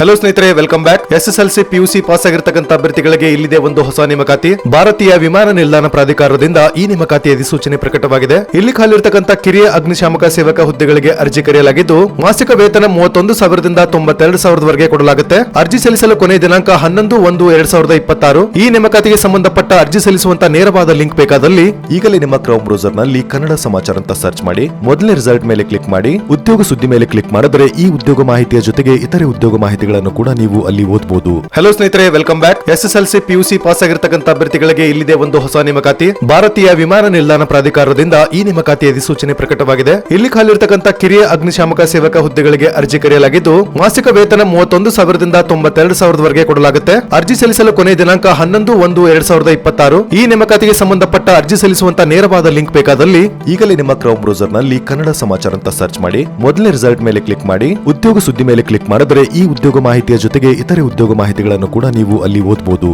Hello ಸ್ನೇಹಿತರೆ welcome back S S L C PUC pass ಆಗಿರ್ತಕ್ಕಂಥ ಅಭ್ಯರ್ಥಿಗಳಿಗೆ ಇಲ್ಲಿದೆ ಒಂದು ಹೊಸ ನೇಮಕಾತಿ. ಭಾರತೀಯ ವಿಮಾನ ನಿಲ್ದಾಣ ಪ್ರಾಧಿಕಾರದಿಂದ ಈ ನೇಮಕಾತಿ ಅಧಿಸೂಚನೆ ಪ್ರಕಟವಾಗಿದೆ. ಇಲ್ಲಿ ಖಾಲಿರ್ತಕ್ಕಂಥ ಕಿರಿಯ ಅಗ್ನಿಶಾಮಕ ಸೇವಕ ಹುದ್ದೆಗಳಿಗೆ ಅರ್ಜಿ ಕರೆಯಲಾಗಿದ್ದು, ಮಾಸಿಕ ವೇತನ ಮೂವತ್ತೊಂದು ಸಾವಿರದಿಂದ ತೊಂಬತ್ತೆರಡು ಸಾವಿರದವರೆಗೆ ಕೊಡಲಾಗುತ್ತೆ. ಅರ್ಜಿ ಸಲ್ಲಿಸಲು ಕೊನೆಯ ದಿನಾಂಕ ಹನ್ನೊಂದು, ಒಂದು, ಎರಡ್ ಸಾವಿರದ ಇಪ್ಪತ್ತಾರು. ಈ ನೇಮಕಾತಿಗೆ ಸಂಬಂಧಪಟ್ಟ ಅರ್ಜಿ ಸಲ್ಲಿಸುವಂತ ನೇರವಾದ ಲಿಂಕ್ ಬೇಕಾದಲ್ಲಿ ಈಗಲೇ ನಿಮ್ಮ ಕ್ರೌಮ್ ಬ್ರೌಸರ್ನಲ್ಲಿ ಕನ್ನಡ ಸಮಾಚಾರ ಅಂತ ಸರ್ಚ್ ಮಾಡಿ ಮೊದಲನೇ ರಿಸಲ್ಟ್ ಮೇಲೆ ಕ್ಲಿಕ್ ಮಾಡಿ, ಉದ್ಯೋಗ ಸುದ್ದಿ ಮೇಲೆ ಕ್ಲಿಕ್ ಮಾಡಿದ್ರೆ ಈ ಉದ್ಯೋಗ ಮಾಹಿತಿಯ ಜೊತೆಗೆ ಇತರೆ ಉದ್ಯೋಗ ಮಾಹಿತಿಗಳನ್ನು ಕೂಡ ನೀವು ಅಲ್ಲಿ ಓದಬಹುದು ಹಲೋ ಸ್ನೇಹಿತರೆ welcome back S S L C PUC pass ಆಗಿರತಕ್ಕಂತ ಅಭ್ಯರ್ಥಿಗಳಿಗೆ ಇಲ್ಲಿದೆ ಒಂದು ಹೊಸ ನೇಮಕಾತಿ. ಭಾರತೀಯ ವಿಮಾನ ನಿಲ್ದಾಣ ಪ್ರಾಧಿಕಾರದಿಂದ ಈ ನೇಮಕಾತಿ ಅಧಿಸೂಚನೆ ಪ್ರಕಟವಾಗಿದೆ. ಇಲ್ಲಿ ಖಾಲಿರ್ತಕ್ಕಂಥ ಕಿರಿಯ ಅಗ್ನಿಶಾಮಕ ಸೇವಕ ಹುದ್ದೆಗಳಿಗೆ ಅರ್ಜಿ ಕರೆಯಲಾಗಿದ್ದು, ಮಾಸಿಕ ವೇತನ ಮೂವತ್ತೊಂದು ಸಾವಿರದಿಂದ ತೊಂಬತ್ತೆರಡು ಸಾವಿರದವರೆಗೆ ಕೊಡಲಾಗುತ್ತೆ. ಅರ್ಜಿ ಸಲ್ಲಿಸಲು ಕೊನೆಯ ದಿನಾಂಕ ಹನ್ನೊಂದು, ಒಂದು, ಎರಡ್ ಸಾವಿರದ ಇಪ್ಪತ್ತಾರು. ಈ ನೇಮಕಾತಿಗೆ ಸಂಬಂಧಪಟ್ಟ ಅರ್ಜಿ ಸಲ್ಲಿಸುವಂತ ನೇರವಾದ ಲಿಂಕ್ ಬೇಕಾದಲ್ಲಿ ಈಗಲೇ ನಿಮ್ಮ ಕ್ರೌಮ್ ಬ್ರೌಸರ್ನಲ್ಲಿ ಕನ್ನಡ ಸಮಾಚಾರ ಅಂತ ಸರ್ಚ್ ಮಾಡಿ ಮೊದಲನೇ ರಿಸಲ್ಟ್ ಮೇಲೆ ಕ್ಲಿಕ್ ಮಾಡಿ, ಉದ್ಯೋಗ ಸುದ್ದಿ ಮೇಲೆ ಕ್ಲಿಕ್ ಮಾಡಿದ್ರೆ ಈ ಉದ್ಯೋಗ ಮಾಹಿತಿಯ ಜೊತೆಗೆ ಇತರೆ ಉದ್ಯೋಗ ಮಾಹಿತಿಗಳನ್ನು ಕೂಡ ನೀವು ಅಲ್ಲಿ ಓದಬಹುದು